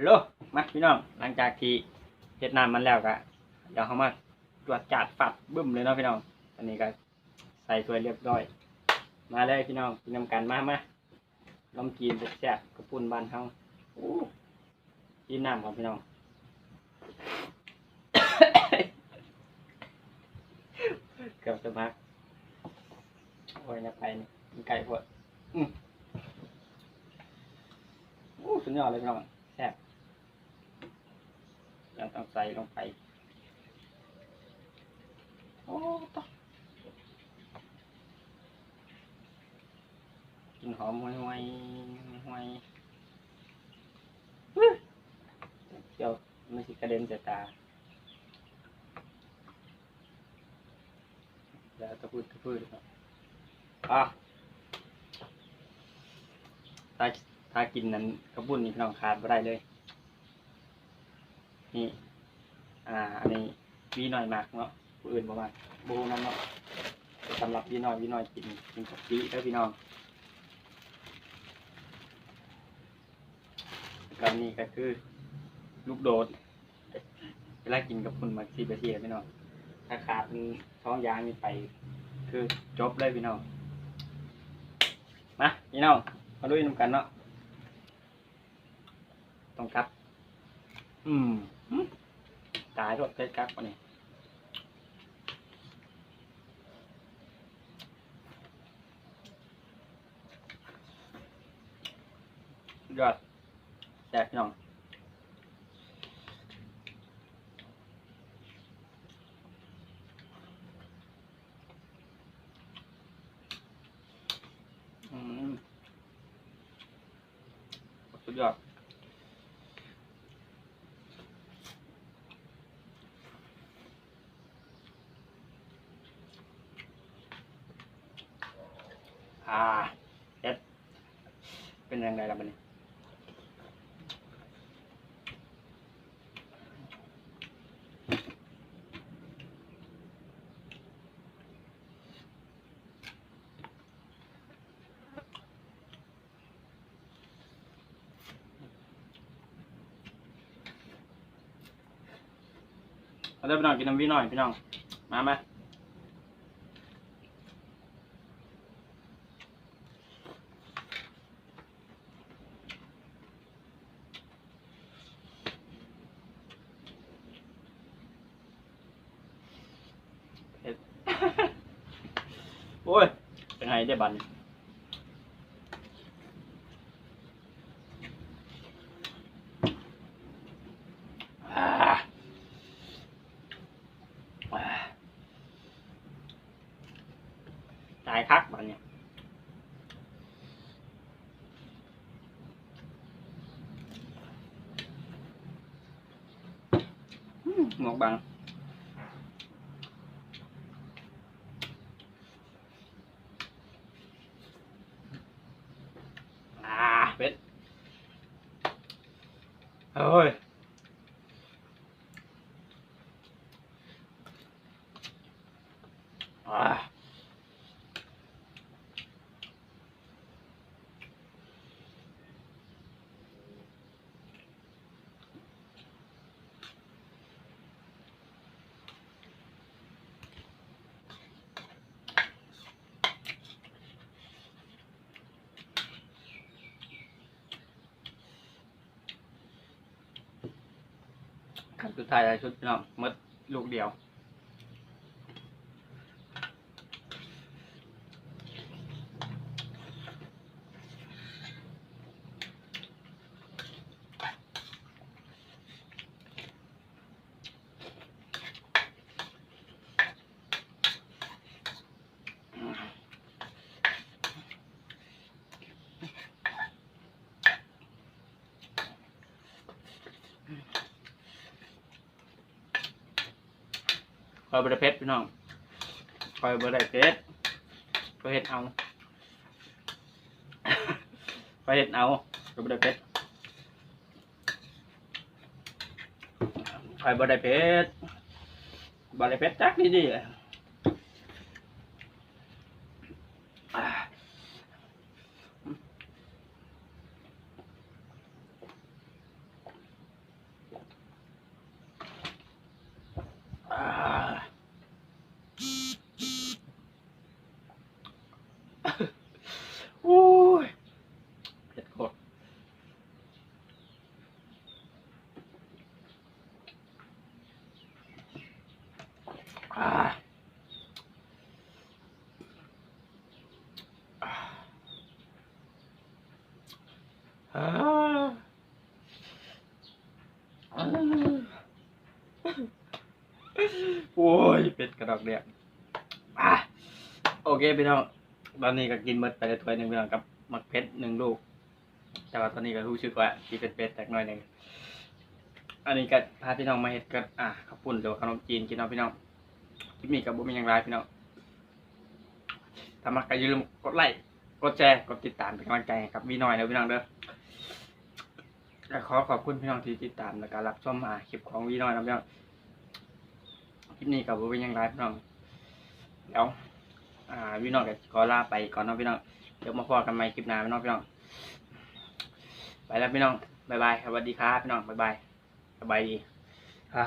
โลมาพี่น้อง หลังจากที่เฮ็ดน้ำมันแล้วก็เดี๋ยวเขามาตรวจจัดฝัดบึ้มเลยเนาะพี่น้อง อันนี้ก็ใส่ถ้วยเรียบร้อย มาเลยพี่น้องกินน้ำกันมามาลองกินแซ่บกระปุ่นบานเฮาอู้กินน้ำครับพี่น้องเกือบจะพักโอ้ยนะไปนี่มันไก่พวดอืมอู้สุดยอดเลยพี่น้อง แซ่บเราต้องใส่ลงไป โอ้ตะกินหอมห่วยห่วยห่วยอื้อเดี๋ยวมันสิกระเด็นใส่ตาแล้วตะพูดตะพูดครับอะถ้า ถ้ากินนั้นกระบุ่นนี่พี่น้องขาดไม่ได้เลย นี่ อ่า อันนี้วีหน่อยมากเนาะผู้อื่นประมาณบูน้ำเนาะสำหรับวีหน่อยวีหน่อยกินกินกับวีเด้อพี่น้องแล้วนี่ก็คือ ลูกโดด เวลากินกับคุณมาซีเบเทียพี่น้องถ้าขาดมันท้องยางนี่ไป คือจบเลยพี่น้องมาพี่น้องมาดูน้ำกันเนาะ ต้องครับ อืมตายรถเพชรครับวันนี้ยอดแซ่บพี่น้องอืมสุดยอด อ่าเอ็ดเป็นยังไงล่ะบันนี้เอาเด้พี่น้องกินน้ำวิหน่อยพี่น้อง มาไหมาเผ็ด โอ้ย เป็นไงได้บันตายคักบันเนี่ยอืมหมวกบัง อ่าเป็ดโอ้ย อ่าขั้นสุดท้ายเลยชุดพี่น้องหมดลูกเดียว คอยบริเพชรพี่น้องคอยบริเพชรคอยเห็ดเอาคอยเห็ดเอาคอยบริเพชรคอยบริเพชรบริเพชรจักดีดี โอ้ยเผ็ดโคตรอ่าอ่าโอ้ย เป็ดกระดอกแดงอะโอเคพี่น้อง ตอนนี้ก็กินหมดไปได้ถ้วยหนึ่งพี่น้องกับหมักเพชรหนึ่งลูก แต่ว่าตอนนี้ก็รู้สึกว่าที่เป็นเป็ดจากหน่อยหนึ่งอันนี้ก็พาพี่น้องมาเห็ดก็อะข้าวปุ้นหรือว่าขนมจีนกินเนาะพี่น้องคลิปนี้กับบุมีอย่างไรพี่น้องถ้ามักก็อย่าลืมกดไลค์กดแชร์กดติดตามเป็นกำลังใจครับวีน้อยนะพี่น้องเด้อและขอขอบคุณพี่น้องที่ติดตามและการรับชมอ่าคลิปของวีน้อยนะพี่น้องคลิปนี้กับบุมีอย่างไรพี่น้องเดี๋ยว อ่าวีน้องก็ขอลาไปก่อนเนาะพี่น้องเดี๋ยวมาพอกันใหม่คลิปหน้าพี่น้องพี่น้อง ไปแล้วพี่น้องบายบายสวัสดีครับพี่น้องบายบายสบายดีอ่า